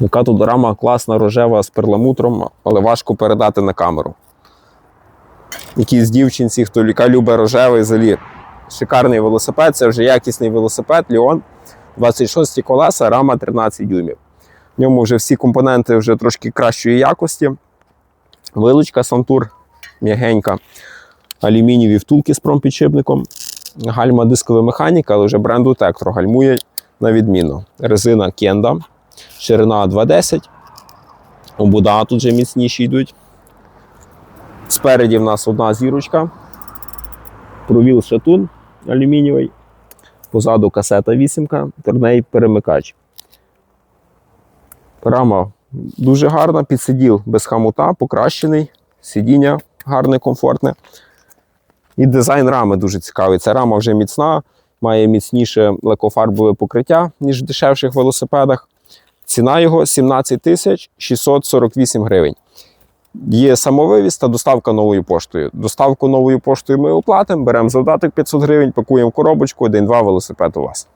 Яка тут рама класна, рожева з перламутром, але важко передати на камеру. Якійсь дівчинці, хто яка любить рожевий взагалі. Шикарний велосипед, це вже якісний велосипед, Ліон. 26 колеса, рама 13 дюймів. В ньому вже всі компоненти вже трошки кращої якості. Вилучка Сантур м'ягенька, алюмінієві втулки з промпідшипником, гальма дискова механіка, але вже бренду Tektro гальмує на відмінно. Резина Кенда, ширина 2,10. Обуда тут вже міцніші йдуть. Спереді в нас одна зірочка. Провіл шатун алюмінієвий. Позаду касета 8, торней перемикач. Рама дуже гарна, підсиділ без хамута, покращений, сидіння гарне, комфортне. І дизайн рами дуже цікавий. Ця рама вже міцна, має міцніше лекофарбове покриття, ніж в дешевших велосипедах. Ціна його 17 тисяч 648 гривень. Є самовивіз та доставка новою поштою. Доставку новою поштою ми оплатимо, беремо завдаток 500 гривень, пакуємо коробочку, один-два велосипед у вас.